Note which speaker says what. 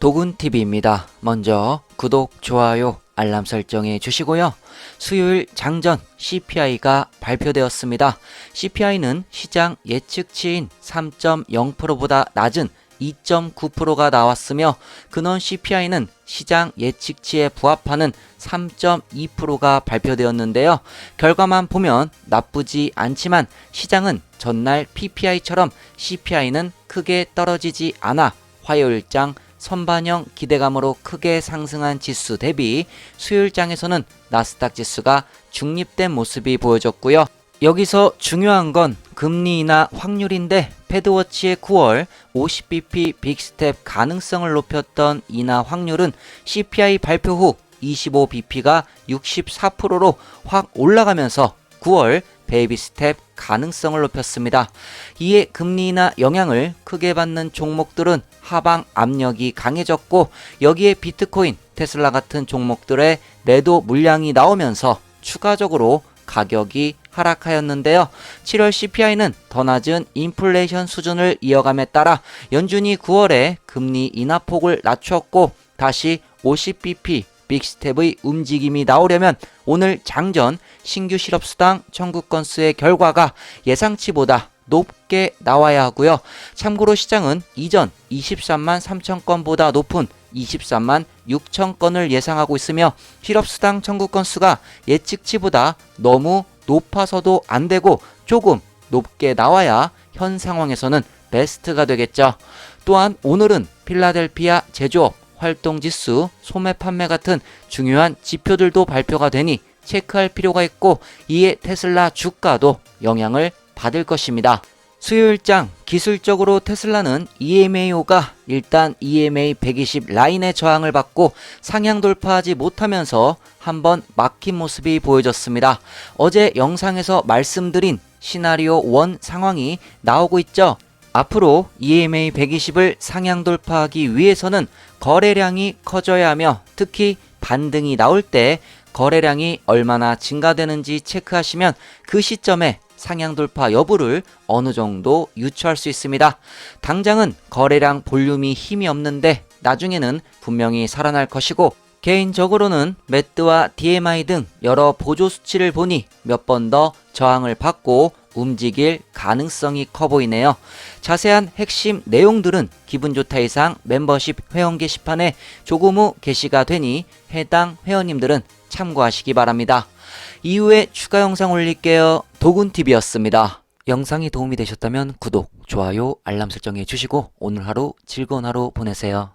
Speaker 1: 도군TV입니다. 먼저 구독, 좋아요, 알람 설정해 주시고요. 수요일 장전 CPI가 발표되었습니다. CPI는 시장 예측치인 3.0%보다 낮은 2.9%가 나왔으며 근원 CPI는 시장 예측치에 부합하는 3.2%가 발표되었는데요. 결과만 보면 나쁘지 않지만 시장은 전날 PPI처럼 CPI는 크게 떨어지지 않아 화요일장 선반영 기대감으로 크게 상승한 지수 대비 수요일장에서는 나스닥 지수가 중립된 모습이 보여졌고요. 여기서 중요한 건 금리 인하 확률인데 패드워치의 9월 50bp 빅스텝 가능성을 높였던 인하 확률은 CPI 발표 후 25bp가 64%로 확 올라가면서 9월 베이비 스텝 가능성을 높였습니다. 이에 금리 인하 영향을 크게 받는 종목들은 하방 압력이 강해졌고 여기에 비트코인, 테슬라 같은 종목들의 매도 물량이 나오면서 추가적으로 가격이 하락하였는데요. 7월 CPI는 더 낮은 인플레이션 수준을 이어감에 따라 연준이 9월에 금리 인하폭을 낮췄고 다시 50bp 빅스텝의 움직임이 나오려면 오늘 장전 신규 실업수당 청구 건수의 결과가 예상치보다 높게 나와야 하고요. 참고로 시장은 이전 23만 3천 건보다 높은 23만 6천 건을 예상하고 있으며 실업수당 청구 건수가 예측치보다 너무 높아서도 안 되고 조금 높게 나와야 현 상황에서는 베스트가 되겠죠. 또한 오늘은 필라델피아 제조업 활동 지수, 소매 판매 같은 중요한 지표들도 발표가 되니 체크할 필요가 있고 이에 테슬라 주가도 영향을 받을 것입니다. 수요일장 기술적으로 테슬라는 EMAO가 일단 EMA 120 라인의 저항을 받고 상향 돌파하지 못하면서 한번 막힌 모습이 보여졌습니다. 어제 영상에서 말씀드린 시나리오 1 상황이 나오고 있죠. 앞으로 EMA 120을 상향 돌파하기 위해서는 거래량이 커져야 하며 특히 반등이 나올 때 거래량이 얼마나 증가되는지 체크하시면 그 시점에 상향 돌파 여부를 어느 정도 유추할 수 있습니다. 당장은 거래량 볼륨이 힘이 없는데 나중에는 분명히 살아날 것이고 개인적으로는 매트와 DMI 등 여러 보조 수치를 보니 몇 번 더 저항을 받고 움직일 가능성이 커 보이네요. 자세한 핵심 내용들은 기분 좋다 이상 멤버십 회원 게시판에 조금 후 게시가 되니 해당 회원님들은 참고하시기 바랍니다. 이후에 추가 영상 올릴게요. 도군TV였습니다. 영상이 도움이 되셨다면 구독, 좋아요, 알람 설정해 주시고 오늘 하루 즐거운 하루 보내세요.